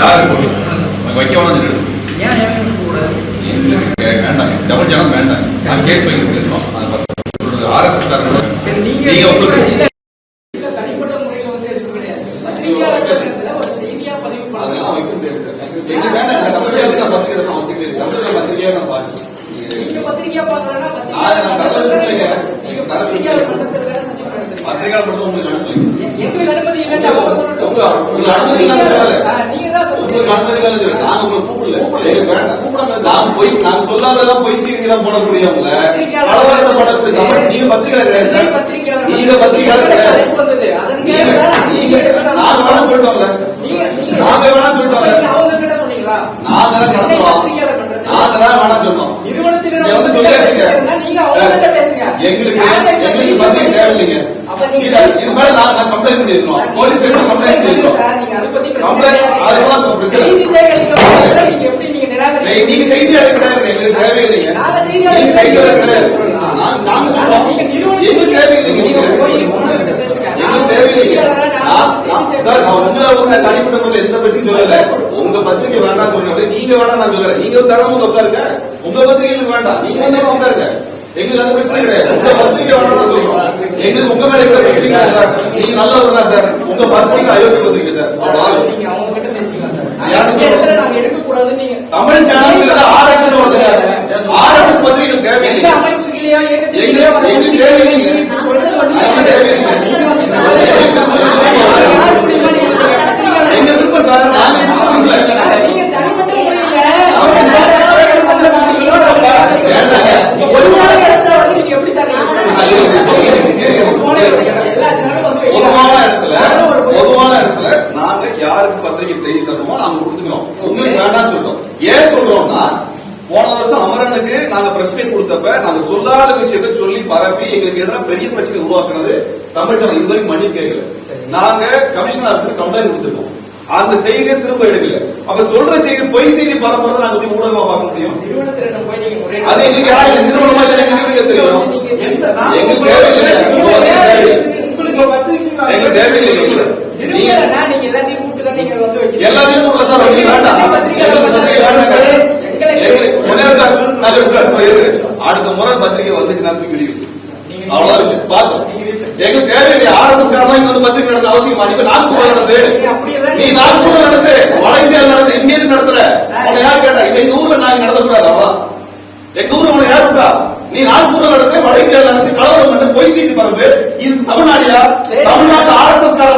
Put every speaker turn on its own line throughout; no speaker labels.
யாரு போட்டு வைக்க வேணாம் சொல்லி
ஏன் ஏன் கூடாது
எங்களுக்கு வேண்டாம். தமிழ் ஜனம் வேண்டாம். நான் கேஸ் சொல்றது ஆர்எஸ்எஸ்
சரி நீங்க
உங்களுக்கு
இல்ல, பத்திரிகையாளர்
இல்லை. மட்டும் உங்களுக்கு அனுப்பி
எங்களுக்கு அனுமதி இல்லைன்னு
உங்களுக்கு அனுமதி. நாங்க உங்களை கூப்பிடல. போய் நாங்க சொல்லாததெல்லாம் பொய் செய்தியெல்லாம் போடக்கூடியவங்கள கலவரத்தை பண்ணக்கூடிய நபர் நீங்க பத்திரிகையாளர் கிடையாது நீங்க கிடையாது. நீங்க வேணாம் சொல்லிட்டு வரல.
நீங்க
வேணாம் சொல்லிட்டு வரல.
நீங்க
தான் நடத்துறோம். நாங்க தான் வந்து
நீங்க அவங்க பேசுங்க
எங்களுக்கு எங்களுக்கு
செய்தி
பத்திரிகை தேவையில்லைங்க. இது மேல நான் நான் கம்ப்ளைண்ட் பண்ணிருக்கோம் போலீஸ் ஸ்டேஷன் கம்ப்ளைண்ட் பண்ணிருக்கோம் கம்ப்ளைண்ட். அதுதான் பிரச்சனை.
செய்தி நீங்க
செய்தியாளர் கிடையாது எங்களுக்கு தேவையில்லைங்க.
நாங்க
கிடையாது சொல்றோம். எங்களுக்கு தேவையில்லைங்க. எங்களுக்கு தேவையில்லைங்க.
நான்
நான்
செய்தி
நான்
சேகரிக்க
சார் நான் உங்களை உங்க தனிப்பட்ட முறையில் எந்த பற்றியும் சொல்லல. உங்க பத்திரிகை வேண்டாம் சொல்றேன் நீங்க வேணாம் நான் சொல்லல. நீங்க தரவும் உட்காருங்க உங்க பத்திரிகை வேண்டாம். நீங்க வந்து உட்காருங்க எங்களுக்கு அந்த பிரச்சனை கிடையாது. உங்க பத்திரிகை வேண்டாம் தான் சொல்றோம். எங்களுக்கு உங்க மேல எந்த பிரச்சனை சார். நீங்க நல்லவர் தான் சார். உங்க பத்திரிகை அயோக்கிய பத்திரிகை sir. Tamil channel RSS RSS பத்திரிகை. தேவையில்லை. எங்களுக்கு-
இயக்கத்திலேயோ
எங்களுக்கு தேவையில்லைங்க.
நீங்க சொல்றது வந்து
அதெல்லாம் தேவையில்லைங்க.
நீங்க வந்து யார் மூலியமா நீங்க நடத்துறீங்க?
எங்க விருப்பம் சார் நாங்க விருப்பம் இல்ல.
நீங்க தனிப்பட்ட முறையில அவங்க வேற யாராவது எடுப்பாங்க, நாங்க இவரோட
வேண்டாங்க.
நீங்க பொதுவான இடத்துல வந்து நீங்க எப்படி சார் நீங்க சொல்றீங்க? பொதுவான இடம், எல்லா சேனலும் வந்து
பொதுவான இடத்துல
யாரும் ஒரு பொது-
பொதுவான இடத்துல நாங்க யாருக்கு பத்திரிகை செய்தி தரணுமோ நாங்க கொடுத்துக்கிறோம் உங்களுக்கு வேண்டாம்னு சொல்றோம். ஏன் சொல்றோம்னா போன வருஷம் அமரனுக்கு நாங்க பிரஸ் மீட் கொடுத்தப்ப நாங்க சொல்லாத விஷயத்தை சொல்லி பரப்பி எங்களுக்கு எதிராக பெரிய பிரச்சனை உருவாக்குனது தமிழ் ஜனம் இதுவரைக்கும் மன்னிப்பு கேட்கல. நாங்க கமிஷனர் கம்ப்ளைண்ட் கொடுத்துருக்கோம். அந்த செய்தியை திரும்ப எடுக்கல. அப்ப சொல்ற செய்தி பொய் செய்தி பரப்புறதை நாங்க எப்படி ஊடகமா பார்க்க முடியும்?
போய்
அது எங்களுக்கு யாரு நிறுவனமா இல்லை, எங்களுக்கு தெரியும்? எங்களுக்கு தேவையில்லை. எங்களுக்கு தேவையில்லை.
எல்லாத்தையும் வந்து.
அடுத்த முறை பத்திரிகை அவ்வளவு விஷயம் பார்த்தோம். எங்களுக்கு தேவையில்லை காரணம் இங்க வந்து பத்திரிகை நடத்த அவசியம் நாக்பூர் நடந்து நீ நாக்பூர் நடத்து வட இந்தியாவில் நடத்து இங்க எதுக்கு நடத்துற. உன்னை யார் கேட்டா இது எங்க ஊர்ல நாங்க நடத்தக்கூடாது எங்க ஊர்ல உன்னை யார் விட்டா நீ நாக்பூர்ல நடத்து வட இந்தியாவில் நடத்து கலவரம் பண்ணு பொய் செய்தி பரப்பு இது தமிழ்நாடியா. தமிழ்நாட்டு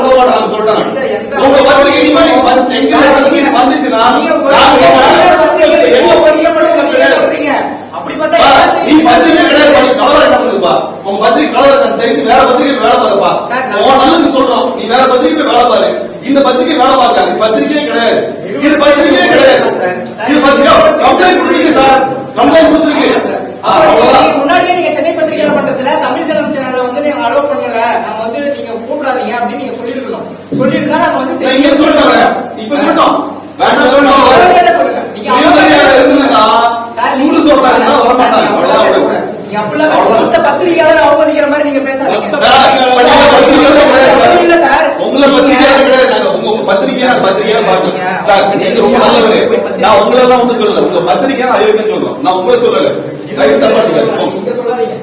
விட மாட்டாங்க சொல்றாங்க உங்க பத்திரிகை இனிமே வந்து- எங்க
பத்திரிகை
தயவுசெய்து வேற பத்திரிகை வேலை பாருப்பா. உன் நல்லதுக்கு சொல்றோம். நீ வேற பத்திரிகை வேலை பாரு. இந்த பத்திரிகை வேலை பார்க்காது பத்திரிகையே கிடையாது. இது பத்திரிகையே கிடையாது. இது பத்திரிகை கம்ப்ளைண்ட் கொடுத்துருக்கு சார். கம்ப்ளைண்ட் கொடுத்துருக்கு.
முன்னாடியே நீங்க சென்னை பத்திரிகை மன்றத்துல தமிழ் ஜனம் சேனல்ல வந்து நீங்க அலோவ் பண்ணல நாங்க வந்து நீங்க கூப்பிடாதீங்க அப்படின்னு நீங்க சொல்லிருக்கணும் சொல்லியிருந்தா நாங்க வந்து
நான் இங்க சொல்லிட்டாங்க இப்ப சொல்லிட்டோம் வேண்டாம் சொல்லிட்டோம்
அவர்கிட்ட சொல்லுங்க நீங்க
சுயமரியாதை இருந்ததுன்னா
சார்,
சூடு சொல்றாங்கன்னா வர
சார்,
மாட்டாங்க
நீங்க அப்படிலாம்
அவ்வளவுதான்
பேசக்கூடாது. நீங்க அப்படிலாம் பேச-
அவ்வளவுதான்.
மொத்த பத்திரிகையாளர் இல்ல சார்.
உங்களை பத்திரிகை கிடையாது நாங்க உங்க உங்க பத்திரிகையா பாக்குறேன் சார் நீங்க ரொம்ப நல்லவரு நான் உங்களை எல்லாம் வந்து சொல்லல உங்க பத்திரிகையா அயோக்கியம் சொல்றோம் நான் உங்களை சொல்லல தயவு தப்பா எடுத்துக்காதீங்க.
நீங்க சொல்லாதீங்க